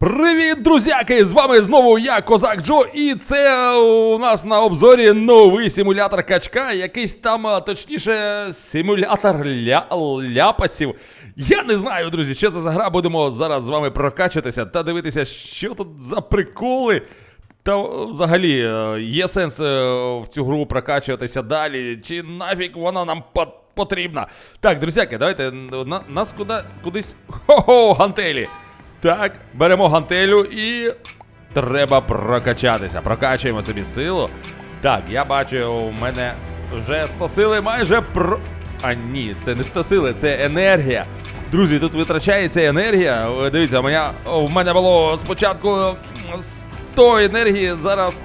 Привіт, друзяки! З вами знову я, Козак Джо, і це у нас на обзорі новий симулятор качка, якийсь там, точніше, симулятор ля... ляпасів. Я не знаю, друзі, що це за гра. Будемо зараз з вами прокачуватися та дивитися, що тут за приколи. Та взагалі, е, є сенс е, в цю гру прокачуватися далі, чи нафіг вона нам потрібна. Так, друзяки, давайте на, нас куди, кудись. Хо-хо, гантелі. Так, беремо гантелю і треба прокачатися. Прокачуємо собі силу. Так, я бачу, у мене вже 100 сили майже про. А ні, це не 100 сили, це енергія. Друзі, тут витрачається енергія. Дивіться, у мене, у мене було спочатку 100 енергії, зараз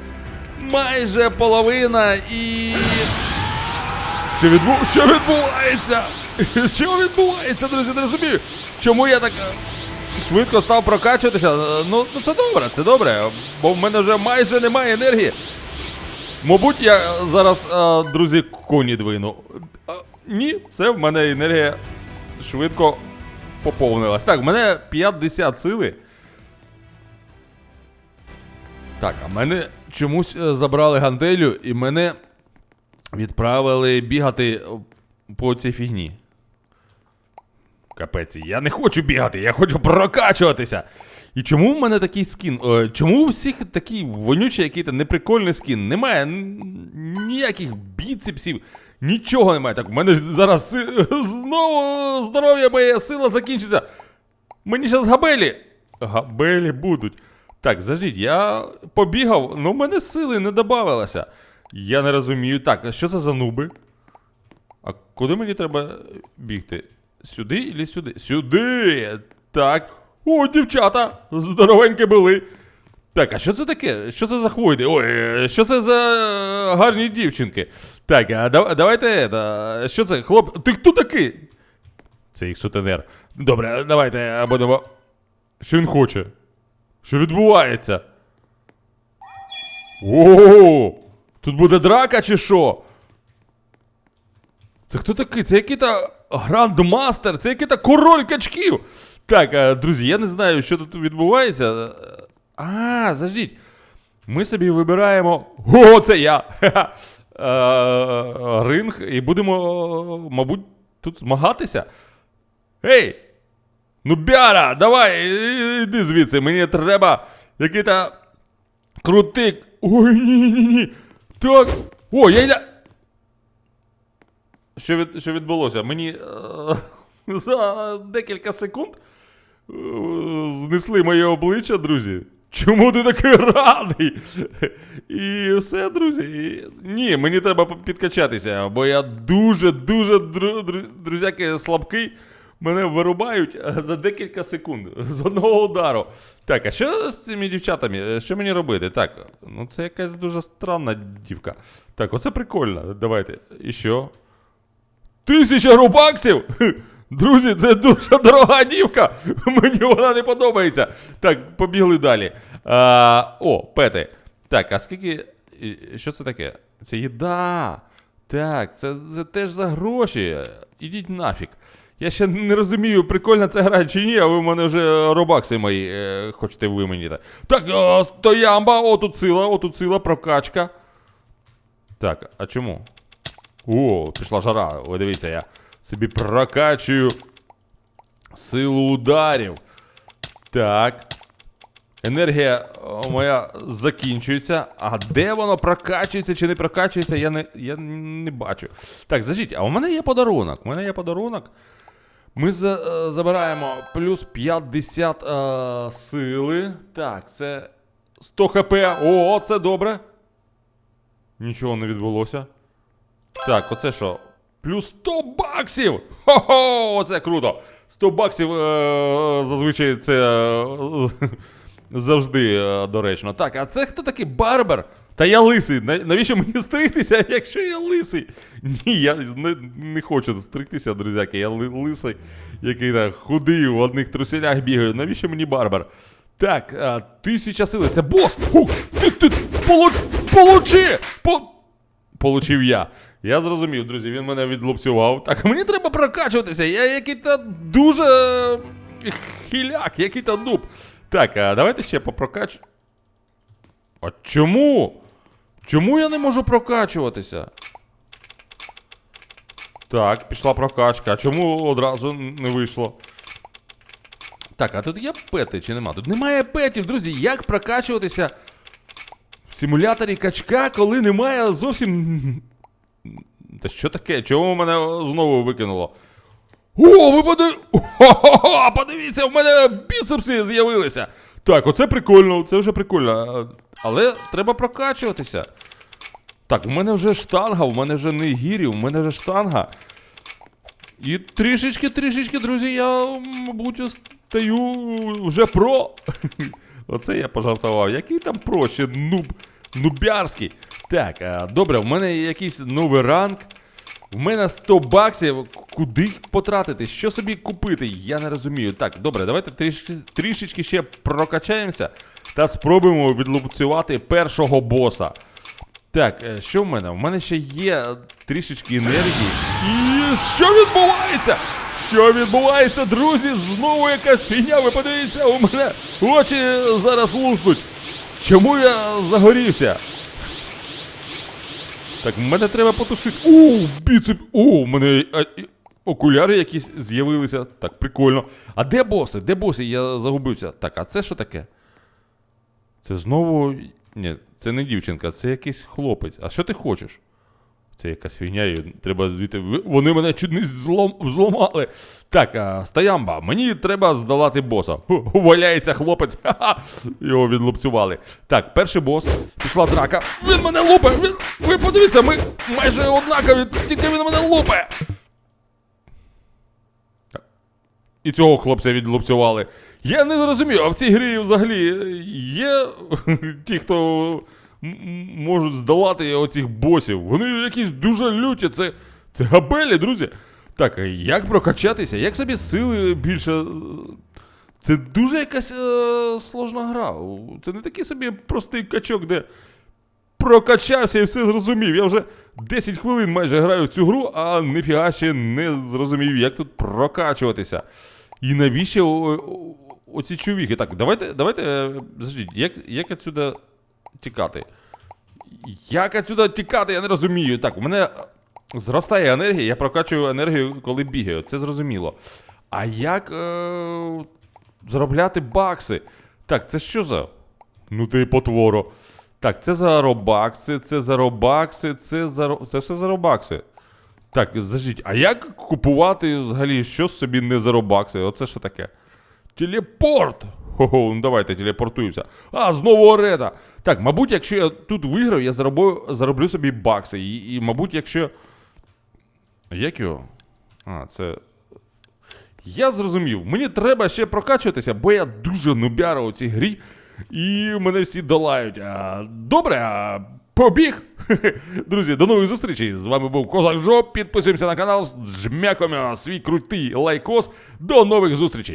майже половина і. Що, відбу... що відбувається? Що відбувається, друзі? Не розумію. Чому я так е, швидко став прокачуватися? Е, Ну, ну це добре, це добре. Бо в мене вже майже немає енергії. Мабуть, я е, зараз, е, друзі, коні двину. Ні, все, в мене енергія швидко поповнилась. Так, в мене 50 сили. Так, а мене чомусь забрали гантелю і мене відправили бігати по цій фігні. Капець, я не хочу бігати, я хочу прокачуватися. І чому в мене такий скін? Е, чому у всіх такий вонючий який-то неприкольний скін? Немає ніяких біцепсів, нічого немає. Так, в мене зараз знову здоров'я моє сила закінчиться. Мені зараз габелі. Габелі будуть. Так, заждіть, я побігав, але в мене сили не додавалося. Я не розумію. Так, а що це за нуби? А куди мені треба бігти? Сюди і сюди? Сюди! Так. О, дівчата! Здоровенькі були. Так, а що це таке? Що це за хвойди? Ой, е, що це за е, гарні дівчинки? Так, а дав- давайте. е, Що це? Хлоп. Ти хто такий? Це їх сутенер. Добре, давайте будемо. Що він хоче? Що відбувається? О, тут буде драка чи що? Це хто такий? Це який-то грандмастер, це який-то король качків. Так, е, друзі, я не знаю, що тут відбувається. Е, А, заждіть. Ми собі вибираємо. О, це я! Е, Ринг, і будемо, мабуть, тут змагатися. Ей! Ну, Бяра, давай, іди звідси, мені треба який-то крутий. Ой, ні, ні, ні. Так. О, я йда. Що, від, що відбулося? Мені е, за декілька секунд е, знесли моє обличчя, друзі. Чому ти такий радий? І все, друзі. І... Ні, мені треба підкачатися, бо я дуже-дуже дру, дру, друзяки слабкий. Мене вирубають е, за декілька секунд з одного удару. Так, а що з цими дівчатами? Що мені робити? Так, ну це якась дуже странна дівка. Так, оце прикольно. Давайте. І що? Тисяча рубаксів! Друзі, це дуже дорога дівка. Мені вона не подобається. Так, побігли далі. А, о, пети. Так, а скільки. Що це таке? Це їда. Так, це, це теж за гроші. Ідіть нафіг. Я ще не розумію, прикольна ця гра чи ні, а ви в мене вже робакси мої е, хочете вимінити. Так, о, стоямба, отут сила, отут сила, прокачка. Так, а чому? О, пішла жара. Ой, дивіться, я собі прокачую силу ударів. Так. Енергія моя закінчується. А де воно прокачується чи не прокачується, я не, я не бачу. Так, зажіть, а у мене є подарунок. У мене є подарунок. Ми за, е, забираємо плюс 50 е, сили. Так, це 100 хп. О, це добре. Нічого не відбулося. Так, оце що? Плюс 100 баксів! Хо-хо! Оце круто! 100 баксів е- зазвичай це е- завжди е- доречно. Так, а це хто такий барбер? Та я лисий. Навіщо мені стригтися, якщо я лисий? Ні, я не, не хочу стригтися, друзяки. Я ли- лисий, який так худий в одних труселях бігаю. Навіщо мені барбер? Так, а, тисяча сили. Це бос! Ти, ти, полу, получи! По, Получив я. Я зрозумів, друзі, він мене відлупцював. Так, мені треба прокачуватися. Я який-то дуже е, хіляк, який-то нуб. Так, а давайте ще попрокач. А чому? Чому я не можу прокачуватися? Так, пішла прокачка. А чому одразу не вийшло? Так, а тут є пети чи нема? Тут немає петів, друзі. Як прокачуватися в симуляторі качка, коли немає зовсім. Та що таке? Чого мене знову викинуло? О, ви подив... О, подивіться, в мене біцепси з'явилися. Так, оце прикольно, це вже прикольно. Але треба прокачуватися. Так, у мене вже штанга, у мене вже не гірі, у мене вже штанга. І трішечки, трішечки, друзі, я, мабуть, стаю вже про. Оце я пожартував. Який там про, ще нуб, нубярський. Так, добре, в мене якийсь новий ранг. В мене 100 баксів. Куди їх потратити? Що собі купити? Я не розумію. Так, добре, давайте трішечки, трішечки ще прокачаємося та спробуємо відлупцювати першого боса. Так, е, що в мене? У мене ще є трішечки енергії. І що відбувається? Що відбувається, друзі? Знову якась фігня, ви подивіться, у мене очі зараз луснуть. Чому я загорівся? Так, мене треба потушити. О, біцеп. О, у мене а, і- окуляри якісь з'явилися. Так, прикольно. А де боси? Де боси? Я загубився. Так, а це що таке? Це знову. Ні, це не дівчинка, це якийсь хлопець. А що ти хочеш? Це якась фігня, і треба звідти. Вони мене чуть не злом... зламали. Так, а, стоямба, мені треба здолати боса. Ху, Валяється хлопець. Ха-ха. Його відлупцювали. Так, перший бос. Пішла драка. Він мене лупе! Він... Ви подивіться, ми майже однакові, тільки він мене лупе. І цього хлопця відлупцювали. Я не розумію, а в цій грі взагалі є ті, хто можуть здолати оцих босів. Вони якісь дуже люті, це, це габелі, друзі. Так, як прокачатися? Як собі сили більше. Це дуже якась е, сложна гра. Це не такий собі простий качок, де прокачався і все зрозумів. Я вже 10 хвилин майже граю в цю гру, а ніфіга ще не зрозумів, як тут прокачуватися. І навіщо оці чувіхи? Так, давайте, давайте, е, заждіть, як, як отсюда тікати? Як отсюда тікати, я не розумію. Так, у мене зростає енергія, я прокачую енергію, коли бігаю, це зрозуміло. А як е- заробляти бакси? Так, це що за. Ну ти потворо. Так, це за робакси, це за робакси, це за це все за робакси. Так, заждіть, а як купувати взагалі щось собі не за робакси? Оце що таке? Телепорт! Хо-хо, ну давайте телепортуємося. А, знову арена. Так, мабуть, якщо я тут виграю, я зароблю, зароблю собі бакси. І, і, мабуть, якщо. Як його? А, це. Я зрозумів, мені треба ще прокачуватися, бо я дуже нубяра у цій грі, і мене всі долають. А, добре, а, побіг. Друзі, до нових зустрічей. З вами був Козак Жо. Підписуємося на канал, жмякаємо свій крутий лайкос. До нових зустрічей.